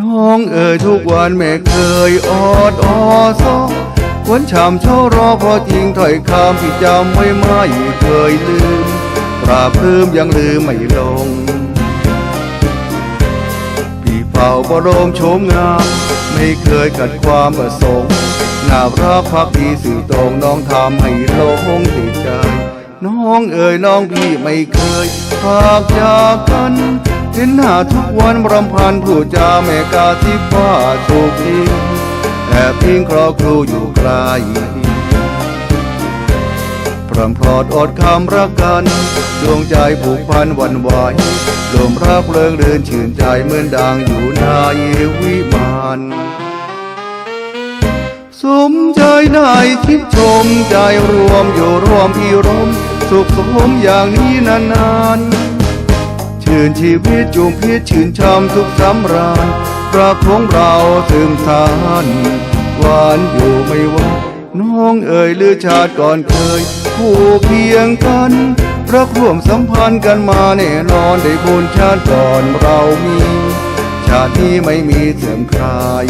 น้องเอ่ยทุกวันแม่เคยออดออซอวันฉ่ำเช้ารอพราะทิ้งถ้อยคำที่จำไว้ไม่เคยลืมปราบลืมยังลืมไม่ลง พี่เฝ้าบรมโฉมงาม ไม่เคยขัดความประสงค์น่ารักพักดีสื่อตรงน้องทำให้หลงติดใจ น้องเอ๋ยน้องพี่ไม่เคยพากจากกัน เห็นหน้าทุกวันรำพันผู้จาแม่กาที่ว่าถูกทิ้งแอบทิ้งครอครูอยู่ไกลพรำพรอดอดคำรักกันดวงใจผูกพันวันไหวลมรักเลิงเดินชื่นใจเหมือนดังอยู่ในวิมานสมใจได้ทิพชมใจรวมอยู่รวมพี่รมสุขสมอย่างนี้นานๆ ชื่นชีวิตจูมพิษชื่นชมทุกสำราญรักของเราถึงทานหวานอยู่ไม่หว่าน้องเอ่ยหรือชาติก่อนเคยคู่เคียงกันรักร่วมสัมพันธ์กันมาแน่นอนได้บุญชาติก่อนเรามี ชาตินี้ไม่มีเสื่อมคลาย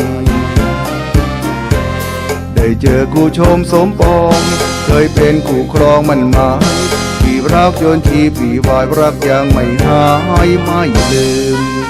ได้เจอคู่ชมสมปอง เคยเป็นคู่ครองมันหมาย รักจนทีปีวายรักยังไม่หายไม่ลืม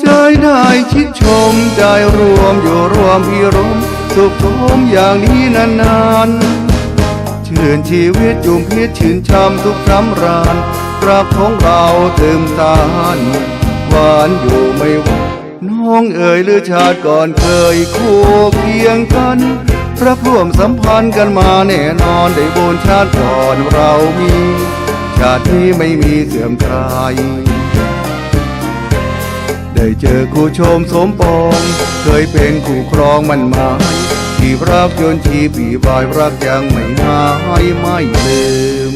ใจได้ชิดชมใจรวมอยู่รวมพิรมสุขสมอย่างนี้นานๆชื่นชีวิตจุมพิษชื่นชมทุกสำราญรักของเราเติมตาหวานอยู่ไม่ไหวน้องเอ๋ยหรือชาติก่อนเคยคู่เคียงกันรักร่วมสัมพันธ์กันมาแน่นอนได้บุญชาติก่อนเรามี ชาตินี้ไม่มีเสื่อมคลาย ได้เจอคู่ชมสมปอง เคยเป็นคู่ครองมันหมายที่รักจนทีปีบายรักยังไม่หายไม่ลืม